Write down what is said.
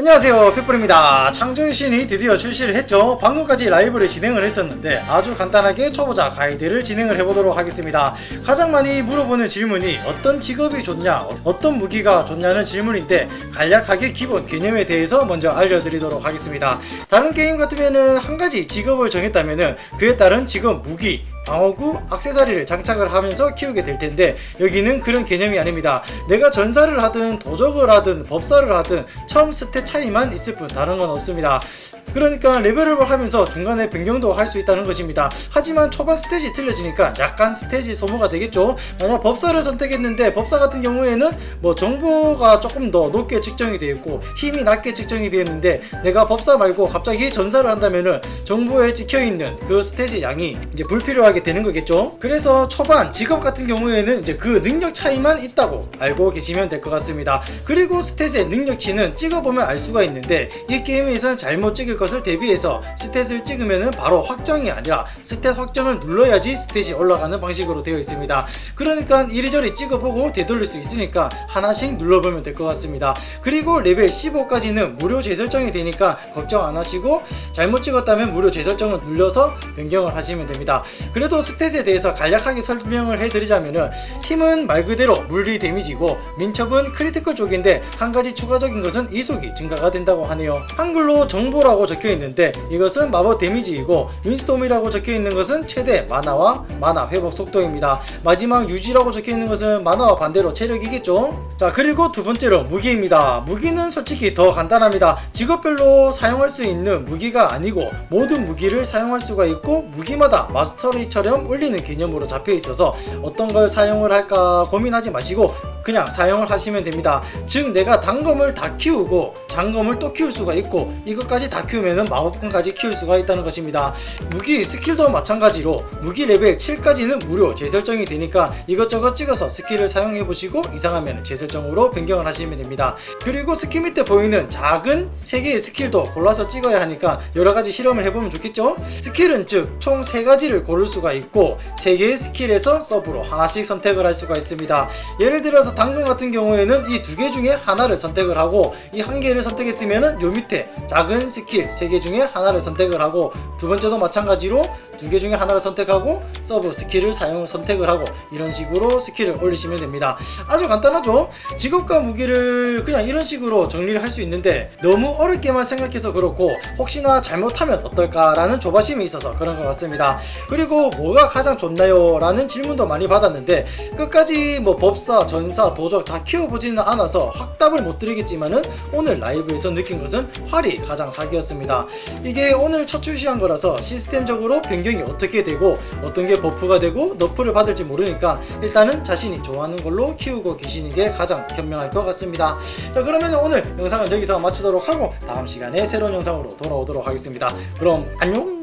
안녕하세요 핏불입니다. 창조의 신이 드디어 출시를 했죠. 방금까지 라이브를 진행을 했었는데 아주 간단하게 초보자 가이드를 진행을 해보도록 하겠습니다. 가장 많이 물어보는 질문이 어떤 직업이 좋냐 어떤 무기가 좋냐는 질문인데 간략하게 기본 개념에 대해서 먼저 알려드리도록 하겠습니다. 다른 게임 같으면은 한 가지 직업을 정했다면은 그에 따른 직업 무기 방어구, 악세사리를 장착을 하면서 키우게 될 텐데 여기는 그런 개념이 아닙니다. 내가 전사를 하든 도적을 하든 법사를 하든 처음 스탯 차이만 있을 뿐 다른 건 없습니다. 그러니까 레벨업을 하면서 중간에 변경도 할 수 있다는 것입니다. 하지만 초반 스탯이 틀려지니까 약간 스탯이 소모가 되겠죠. 만약 법사를 선택했는데 법사 같은 경우에는 뭐 정보가 조금 더 높게 측정이 되어 있고 힘이 낮게 측정이 되어 있는데 내가 법사 말고 갑자기 전사를 한다면은 정보에 찍혀 있는 그 스탯의 양이 이제 불필요하게 되는 거겠죠. 그래서 초반 직업 같은 경우에는 이제 그 능력 차이만 있다고 알고 계시면 될 것 같습니다. 그리고 스탯의 능력치는 찍어보면 알 수가 있는데 이 게임에서는 잘못 찍을 것을 대비해서 스탯을 찍으면은 바로 확정이 아니라 스탯 확정을 눌러야지 스탯이 올라가는 방식으로 되어 있습니다. 그러니까 이리저리 찍어보고 되돌릴 수 있으니까 하나씩 눌러보면 될 것 같습니다. 그리고 레벨 15까지는 무료 재설정이 되니까 걱정 안 하시고 잘못 찍었다면 무료 재설정을 눌러서 변경을 하시면 됩니다. 그래도 스탯에 대해서 간략하게 설명을 해드리자면은 힘은 말 그대로 물리 데미지고 민첩은 크리티컬 쪽인데 한 가지 추가적인 것은 이속이 증가가 된다고 하네요. 한글로 정보라고 적혀 있는데 이것은 마법 데미지이고 윈스톰이라고 적혀 있는 것은 최대 마나와 마나 회복 속도입니다. 마지막 유지라고 적혀 있는 것은 마나와 반대로 체력이겠죠. 자 그리고 두 번째로 무기입니다. 무기는 솔직히 더 간단합니다. 직업별로 사용할 수 있는 무기가 아니고 모든 무기를 사용할 수가 있고 무기마다 마스터리처럼 올리는 개념으로 잡혀 있어서 어떤 걸 사용을 할까 고민하지 마시고 그냥 사용을 하시면 됩니다. 즉 내가 단검을 다 키우고 장검을 또 키울 수가 있고 이것까지 다 키우면은 마법관까지 키울 수가 있다는 것입니다. 무기 스킬도 마찬가지로 무기 레벨 7까지는 무료 재설정이 되니까 이것저것 찍어서 스킬을 사용해 보시고 이상하면 재설정으로 변경을 하시면 됩니다. 그리고 스킬 밑에 보이는 작은 3개의 스킬도 골라서 찍어야 하니까 여러 가지 실험을 해보면 좋겠죠? 스킬은 즉 총 3가지를 고를 수가 있고 3개의 스킬에서 서브로 하나씩 선택을 할 수가 있습니다. 예를 들어서 당근 같은 경우에는 이 두 개 중에 하나를 선택을 하고 이 한 개를 선택했으면은 요 밑에 작은 스킬 3개 중에 하나를 선택을 하고 두 번째도 마찬가지로 두 개 중에 하나를 선택하고 서브 스킬을 사용 선택을 하고 이런 식으로 스킬을 올리시면 됩니다. 아주 간단하죠? 직업과 무기를 그냥 이런 식으로 정리를 할 수 있는데 너무 어렵게만 생각해서 그렇고 혹시나 잘못하면 어떨까라는 조바심이 있어서 그런 것 같습니다. 그리고 뭐가 가장 좋나요? 라는 질문도 많이 받았는데 끝까지 뭐 법사, 전사, 도적 다 키워보지는 않아서 확답을 못 드리겠지만은 오늘 라이브에서 느낀 것은 활이 가장 사기였 습니다. 이게 오늘 첫 출시한 거라서 시스템적으로 변경이 어떻게 되고 어떤 게 버프가 되고 너프를 받을지 모르니까 일단은 자신이 좋아하는 걸로 키우고 계시는 게 가장 현명할 것 같습니다. 자 그러면 오늘 영상은 여기서 마치도록 하고 다음 시간에 새로운 영상으로 돌아오도록 하겠습니다. 그럼 안녕!